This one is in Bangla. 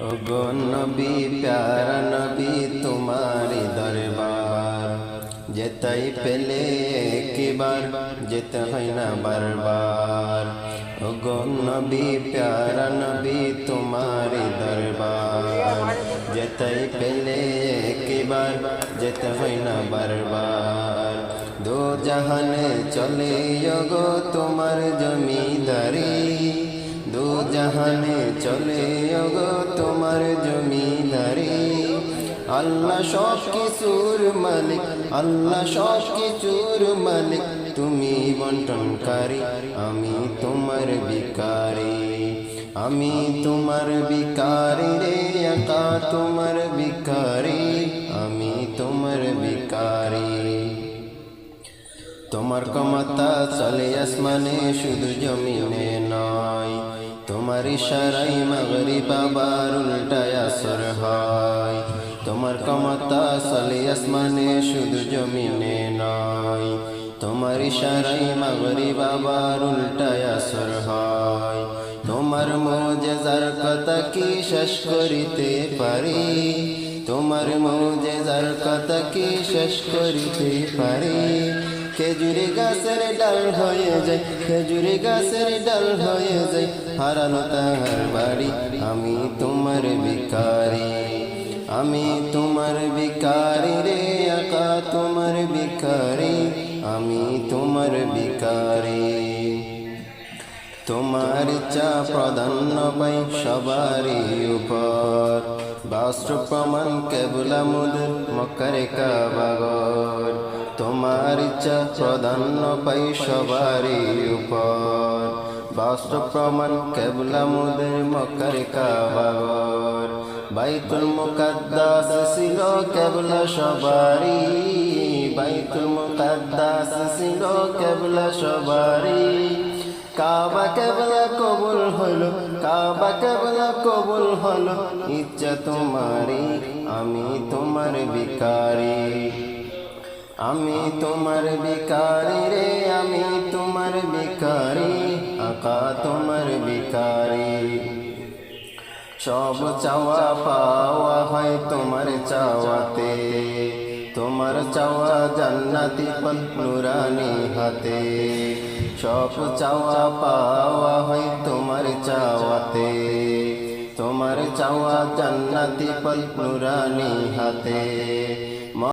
ওগো নবী, প্যারা নবী, তোমারি দরবার। যেতাই পেলে একবার, যেতে হয় না বারবার। ওগো নবী, প্যারা নবী, তোমারি দরবার। যেতাই পেলে একবার, যেতে হয় না বারবার। দো জাহানে চলে গো তোমার জমিদারি। জাহানে চলে গো তোমার জমিদারি। আল্লাহ সব কিছুর মালিক, আল্লাহ সব কিছুর মালিক। তুমি বন্টনকারী, আমি তোমার বিকারি আমি তোমার বিকারি রে, একা তোমার বিকারি আমি তোমার বিকারি তোমার ক্ষমতা চলে, আসমানে শুধু জমিনে নয়। তোমার ইশারাই মাগরি বাবার উল্টায় আসর হয়। তোমার ক্ষমতা চলে আসমানে, শুধু জমিনে নয়। তোমার ইশারাই মাগরি বাবার উল্টায় আসর হয়। তোমার মোজেজার কথা কি শেষ করিতে পারি? তোমার মোজেজার কথা কি শেষ করিতে পারি? খেজুরি গাছের ডাল হয়ে যায়, খেজুরি গাছের ডাল হয়ে যায় হারানো তাহার বাড়ি, আমি তোমার বিকারি আমি তোমার বিকারি রে একা তোমার বিকারি আমি তোমার বিকারি তোমার ইচ্ছা প্রাধান্য পাই সবারই উপর। বাস্ত্র প্রমাণ কেবলা মুদুর মকরে কাবাগর তোমার ইচ্ছা প্রাধান্য পাই সবারই উপর। বাস্ত্র প্রমাণ কেবলা মুদুর মকরে কাবাগর। বাইতুল মুকাদ্দাস ছিল কেবলা সবারই। বাইতুল মুকাদ্দাস ছিল কেবলা সবারই। কাবা কেবলা কবুল হলো, কাবা কেবলা কবুল হলো। ইচ্ছা তোমারি আমি তোমার বিকারি আমি তোমার বিকারি রে, আমি তোমার বিকারি আকা তোমার বিকারি সব চাওয়া পাওয়া হয় তোমার চাওয়াতে, তোমার চাওয়া জান্নাতি পল হাতে। সব চাওয়া পাওয়া হয় তোমার চাওয়াতে, তোমার চাওয়া জান্নাতি পল নুরানি হাতে।